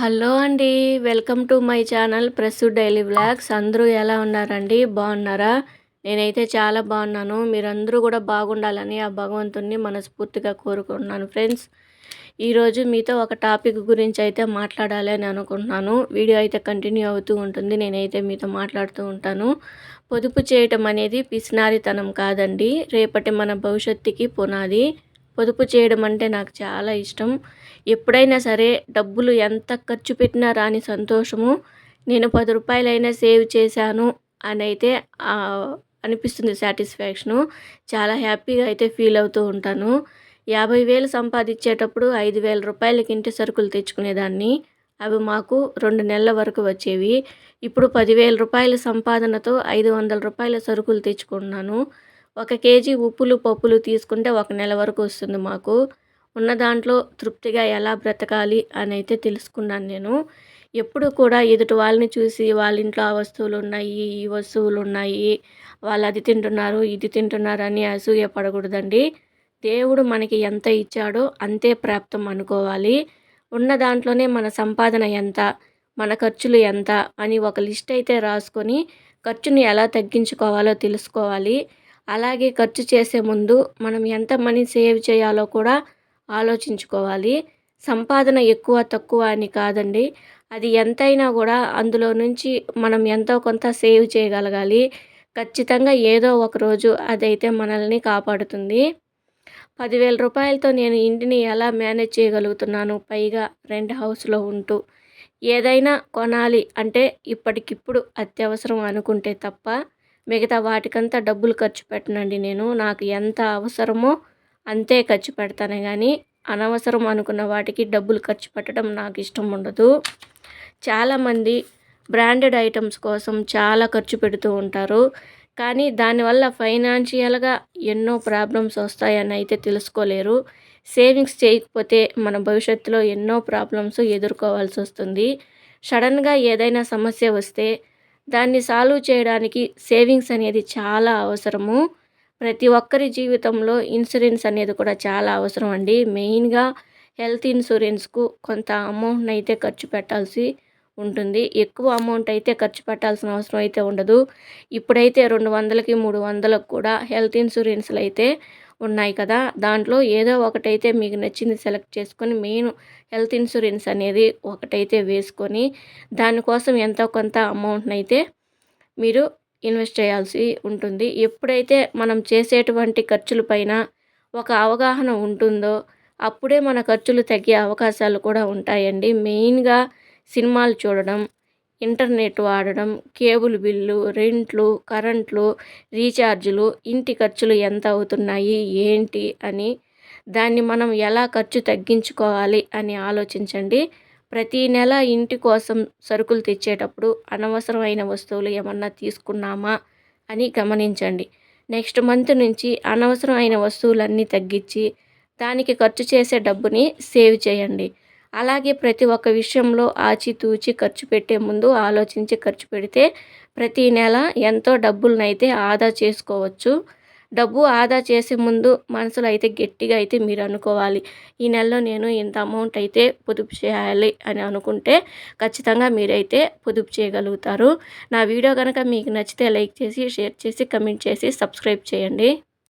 Hello అండి welcome to my channel Prasu daily vlogs. అందరూ ఎలా ఉన్నారండి? బాగున్నారా? నేనైతే చాలా బాగున్నాను. మీరందరూ కూడా బాగుండాలని ఆ భగవంతుణ్ణి మనస్ఫూర్తిగా కోరుకుంటున్నాను ఫ్రెండ్స్. ఈరోజు మీతో ఒక టాపిక్ గురించి అయితే మాట్లాడాలి అని అనుకుంటున్నాను. వీడియో అయితే కంటిన్యూ అవుతూ ఉంటుంది. నేనైతే మీతో మాట్లాడుతూ ఉంటాను. పొదుపు చేయటం అనేది పిసినారితనం కాదండి. రేపటి మన భవిష్యత్తుకి పునాది. పొదుపు చేయడం అంటే నాకు చాలా ఇష్టం. ఎప్పుడైనా సరే డబ్బులు ఎంత ఖర్చు పెట్టినా రాని సంతోషము. నేను పది రూపాయలైనా సేవ్ చేశాను అని అయితే అనిపిస్తుంది సాటిస్ఫాక్షను. చాలా హ్యాపీగా అయితే ఫీల్ అవుతూ ఉంటాను. యాభై వేలు సంపాదించేటప్పుడు ఐదు వేల రూపాయలకి ఇంటి సరుకులు తెచ్చుకునేదాన్ని. అవి మాకు రెండు నెలల వరకు వచ్చేవి. ఇప్పుడు పదివేల రూపాయల సంపాదనతో ఐదు వందల రూపాయల సరుకులు తెచ్చుకున్నాను ఒక కేజీ ఉప్పులు పప్పులు తీసుకుంటే ఒక నెల వరకు వస్తుంది మాకు. ఉన్న దాంట్లో తృప్తిగా ఎలా బ్రతకాలి అని అయితే తెలుసుకున్నాను నేను. ఎప్పుడు కూడా ఎదుటి వాళ్ళని చూసి వాళ్ళ ఇంట్లో ఆ వస్తువులు ఉన్నాయి ఈ వస్తువులు ఉన్నాయి వాళ్ళు అది తింటున్నారు ఇది తింటున్నారు అని అసూయ పడకూడదండి. దేవుడు మనకి ఎంత ఇచ్చాడో అంతే ప్రాప్తం అనుకోవాలి. ఉన్న దాంట్లోనే మన సంపాదన ఎంత మన ఖర్చులు ఎంత అని ఒక లిస్ట్ అయితే రాసుకొని ఖర్చుని ఎలా తగ్గించుకోవాలో తెలుసుకోవాలి. అలాగే ఖర్చు చేసే ముందు మనం ఎంత మనీ సేవ్ చేయాలో కూడా ఆలోచించుకోవాలి. సంపాదన ఎక్కువ తక్కువ అని కాదండి. అది ఎంతైనా కూడా అందులో నుంచి మనం ఎంతో కొంత సేవ్ చేయగలగాలి. ఖచ్చితంగా ఏదో ఒక రోజు అదైతే మనల్ని కాపాడుతుంది. పదివేల రూపాయలతో నేను ఇంటిని ఎలా మేనేజ్ చేయగలుగుతున్నాను? పైగా రెంట్ హౌస్లో ఉంటూ ఏదైనా కొనాలి అంటే ఇప్పటికిప్పుడు అత్యవసరం అనుకుంటే తప్ప మిగతా వాటికంతా డబ్బులు ఖర్చు పెట్టనండి నేను. నాకు ఎంత అవసరమో అంతే ఖర్చు పెడతాను కానీ అనవసరం అనుకున్న వాటికి డబ్బులు ఖర్చు పెట్టడం నాకు ఇష్టం ఉండదు. చాలామంది బ్రాండెడ్ ఐటమ్స్ కోసం చాలా ఖర్చు పెడుతూ ఉంటారు. కానీ దానివల్ల ఫైనాన్షియల్గా ఎన్నో ప్రాబ్లమ్స్ వస్తాయని అయితే తెలుసుకోలేరు. సేవింగ్స్ చేయకపోతే మన భవిష్యత్తులో ఎన్నో ప్రాబ్లమ్స్ ఎదుర్కోవాల్సి వస్తుంది. సడన్గా ఏదైనా సమస్య వస్తే దాన్ని సాల్వ్ చేయడానికి సేవింగ్స్ అనేది చాలా అవసరము. ప్రతి ఒక్కరి జీవితంలో ఇన్సూరెన్స్ అనేది కూడా చాలా అవసరం అండి. మెయిన్గా హెల్త్ ఇన్సూరెన్స్కు కొంత అమౌంట్ని అయితే ఖర్చు పెట్టాల్సి ఉంటుంది. ఎక్కువ అమౌంట్ అయితే ఖర్చు పెట్టాల్సిన అవసరం అయితే ఉండదు. ఇప్పుడైతే రెండు వందలకి మూడు వందలకు కూడా హెల్త్ ఇన్సూరెన్స్లు అయితే ఉన్నాయి కదా. దాంట్లో ఏదో ఒకటైతే మీకు నచ్చింది సెలెక్ట్ చేసుకొని మెయిన్ హెల్త్ ఇన్సూరెన్స్ అనేది ఒకటైతే వేసుకొని దానికోసం ఎంతో కొంత అమౌంట్ని అయితే మీరు ఇన్వెస్ట్ చేయాల్సి ఉంటుంది. ఎప్పుడైతే మనం చేసేటువంటి ఖర్చుల పైన ఒక అవగాహన ఉంటుందో అప్పుడే మన ఖర్చులు తగ్గే అవకాశాలు కూడా ఉంటాయండి. మెయిన్గా సినిమాలు చూడడం ఇంటర్నెట్ వాడడం కేబుల్ బిల్లు రెంట్లు కరెంట్లు రీఛార్జులు ఇంటి ఖర్చులు ఎంత అవుతున్నాయి ఏంటి అని దాన్ని మనం ఎలా ఖర్చు తగ్గించుకోవాలి అని ఆలోచించండి. ప్రతీ నెల ఇంటి కోసం సరుకులు తెచ్చేటప్పుడు అనవసరమైన వస్తువులు ఏమన్నా తీసుకున్నామా అని గమనించండి. నెక్స్ట్ మంత్ నుంచి అనవసరమైన వస్తువులన్నీ తగ్గించి దానికి ఖర్చు చేసే డబ్బుని సేవ్ చేయండి. అలాగే ప్రతి ఒక్క విషయంలో ఆచితూచి ఖర్చు పెట్టే ముందు ఆలోచించి ఖర్చు పెడితే ప్రతీ నెల ఎంతో డబ్బులనైతే ఆదా చేసుకోవచ్చు. డబ్బు ఆదా చేసే ముందు మనసులో అయితే గట్టిగా అయితే మీరు అనుకోవాలి. ఈ నెలలో నేను ఇంత అమౌంట్ అయితే పొదుపు చేయాలి అని అనుకుంటే ఖచ్చితంగా మీరైతే పొదుపు చేయగలుగుతారు. నా వీడియో కనుక మీకు నచ్చితే లైక్ చేసి షేర్ చేసి కమెంట్ చేసి సబ్స్క్రైబ్ చేయండి.